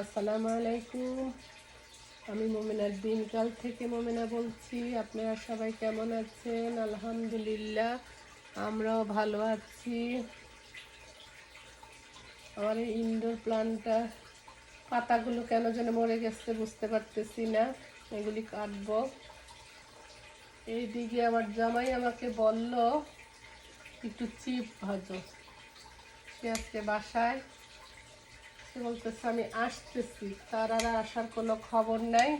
আসসালামু আলাইকুম। আমি মোমেনার দিনকাল থেকে মোমেনা বলছি। আপনারা সবাই কেমন আছেন? আলহামদুলিল্লাহ, আমরাও ভালো আছি। আমার এই ইনডোর প্লান্টটা পাতাগুলো কেন যেন মরে গেছে বুঝতে পারতেছি না। এগুলি কাটবো। এইদিকে আমার জামাই আমাকে বলল, একটু চিপ ভাজো। সে আজকে বাসায় বলতেছে, আমি আসতেছি। তার আর আসার কোনো খবর নাই।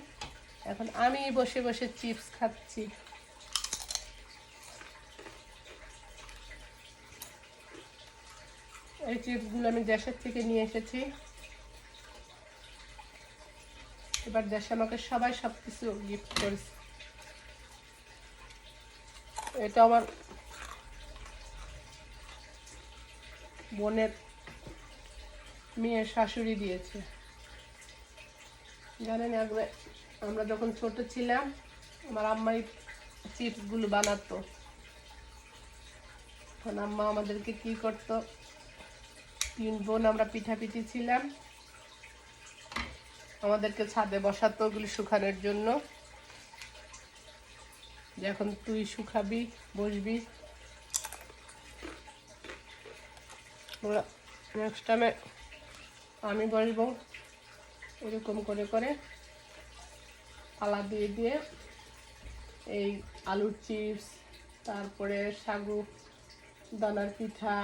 এখন আমি বসে বসে চিপস খাচ্ছি। এই চিপসগুলো আমি দেশের থেকে নিয়ে এসেছি। এবার দেশে আমাকে সবাই সব কিছু গিফট করেছে। এটা আমার বোনের মেয়ের শাশুড়ি দিয়েছে। জানেন একবার আমরা যখন ছোট ছিলাম, আমার আম্মাই চিপসগুলো বানাতো। তখন আম্মা আমাদেরকে কি করতো? তিন বোন আমরা পিঠাপিঠি ছিলাম। আমাদেরকে ছাদে বসাতো ওগুলি শুকানোর জন্য। যে এখন তুই শুকাবি, বসবি। নেক্সট টাইমে আমি বসবো এরকম করে করে পালা দিয়ে দিয়ে এই আলুর চিপস, তারপরে সাগু, দানার পিঠা,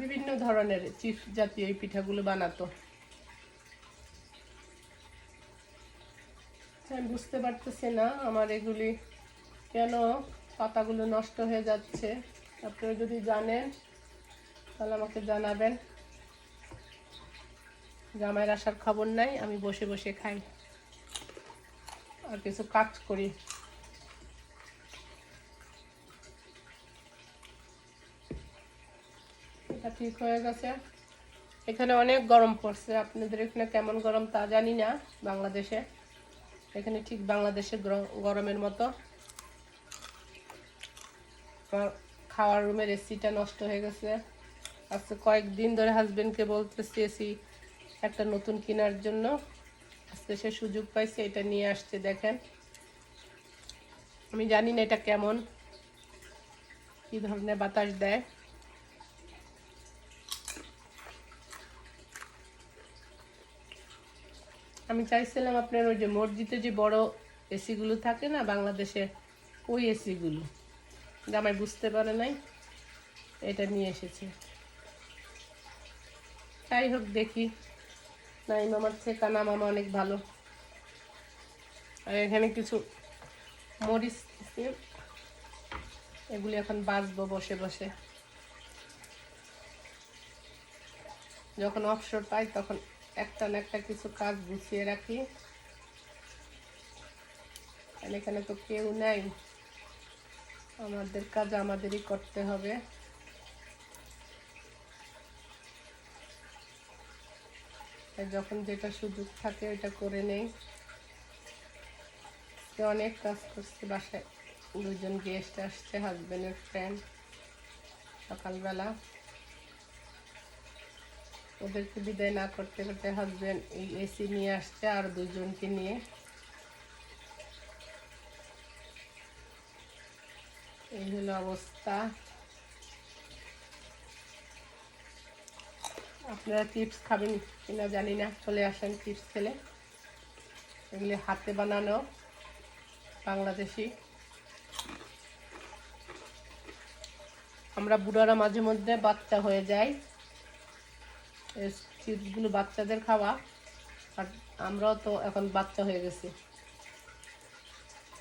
বিভিন্ন ধরনের চিপস জাতীয় এই পিঠাগুলো বানাতো। আমি বুঝতে পারতেছি না আমার এগুলি কেন পাতাগুলো নষ্ট হয়ে যাচ্ছে। আপনারা যদি জানেন, তাহলে আমাকে জানাবেন। জামাইয়ের আসার খবর নাই, আমি বসে বসে খাই। আর কিছু কাজ করি। এটা ঠিক হয়ে গেছে। এখানে অনেক গরম পড়ছে। আপনাদের এখানে কেমন গরম তা জানি না বাংলাদেশে। এখানে ঠিক বাংলাদেশের গর- গরমের মতো। খাওয়ার রুমের এসিটা নষ্ট হয়ে গেছে। আজকে কয়েকদিন ধরে হাজবেন্ডকে বলতেছি, এসি একটা নতুন কেনার জন্য আজকে সে সুযোগ পাইছে, এটা নিয়ে আসছে, দেখেন। আমি জানি না এটা কেমন, কি ধরনের বাতাস দেয়। আমি চাইছিলাম আপনার ওই যে মসজিদে যে বড় এসিগুলো থাকে না, বাংলাদেশে ওই এসিগুলো। জামাই বুঝতে পারে নাই, এটা নিয়ে এসেছে। যাই হোক, দেখি। নাই মামার থেকে কানা মামা অনেক ভালো। আর এখানে কিছু মরিচ এগুলি এখন বাজবো বসে বসে। যখন অবসর পাই, তখন একটা না একটা কিছু কাজ গুছিয়ে রাখি। আর এখানে তো কেউ নাই। আমাদের কাজ আমাদেরই করতে হবে। যখন যেটা সুযোগ থাকে ওইটা করে নেই। অনেক কাজ করছে, বাসায় দুজন গেস্ট আসছে হাজব্যান্ডের ফ্রেন্ড সকালবেলা। ওদেরকে বিদায় না করতে করতে হাজবেন্ড এই এসি নিয়ে আসছে আর দুজনকে নিয়ে। এই হলো অবস্থা। আপনারা চিপস খাবেন কিনা জানি না, চলে আসেন চিপস খেলে। এগুলি হাতে বানানো বাংলাদেশি। আমরা বুড়ারা মাঝে মধ্যে বাচ্চা হয়ে যাই। চিপসগুলো বাচ্চাদের খাওয়া, আর আমরাও তো এখন বাচ্চা হয়ে গেছি।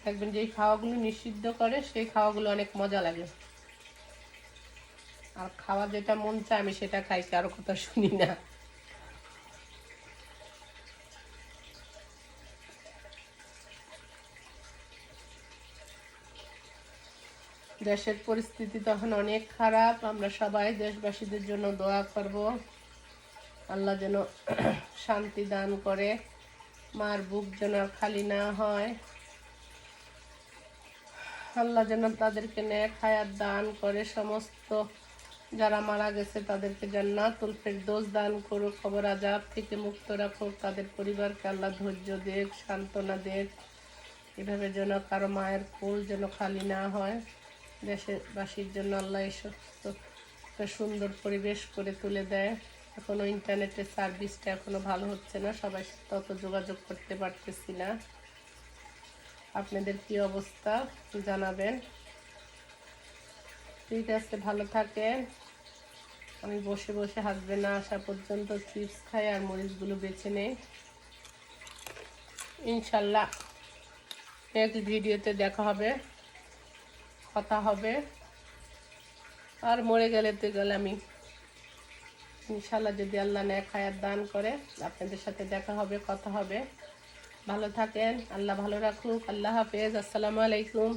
দেখবেন যেই খাওয়াগুলো নিষিদ্ধ করে, সেই খাওয়াগুলো অনেক মজা লাগে। আর খাওয়া যেটা মন চায়, আমি সেটা খাই কারও কথা শুনি না। দেশের পরিস্থিতি তখন অনেক খারাপ। আমরা সবাই দেশবাসীদের জন্য দোয়া করব। আল্লাহ যেন শান্তি দান করে, মার বুক যেন খালি না হয়। আল্লাহ যেন তাদেরকে নেক হায়াত দান করে, সমস্ত যারা মারা গেছে, তাদেরকে জান্নাতুল ফেরদৌস দান করুক। খবর আজাব থেকে মুক্ত রাখুক। তাদের পরিবারকে আল্লাহ ধৈর্য দেখ, সান্ত্বনা দেখ। এভাবে যেন কারও মায়ের কোল যেন খালি না হয়, দেশবাসীর জন্য আল্লাহ এসব সুন্দর পরিবেশ করে তুলে দেয়। এখনও ইন্টারনেটের সার্ভিসটা এখনও ভালো হচ্ছে না, সবাই অত যোগাযোগ করতে পারতেছি না। আপনাদের কি অবস্থা? জানাবেন। ঠিক আছে, ভালো থাকেন। আমি বসে বসে হাসবে না আসা পর্যন্ত চিপস খাই আর মরিচগুলো বেছে নেই। ইনশাল্লাহ নেক্সট ভিডিওতে দেখা হবে, কথা হবে। আর মরে গেলে তো গেলে আমি। ইনশাল্লাহ যদি আল্লাহ নেক হায়াত দান করে, আপনাদের সাথে দেখা হবে, কথা হবে। ভালো থাকেন, আল্লাহ ভালো রাখুক, আল্লাহ হাফেজ, আসসালামু আলাইকুম।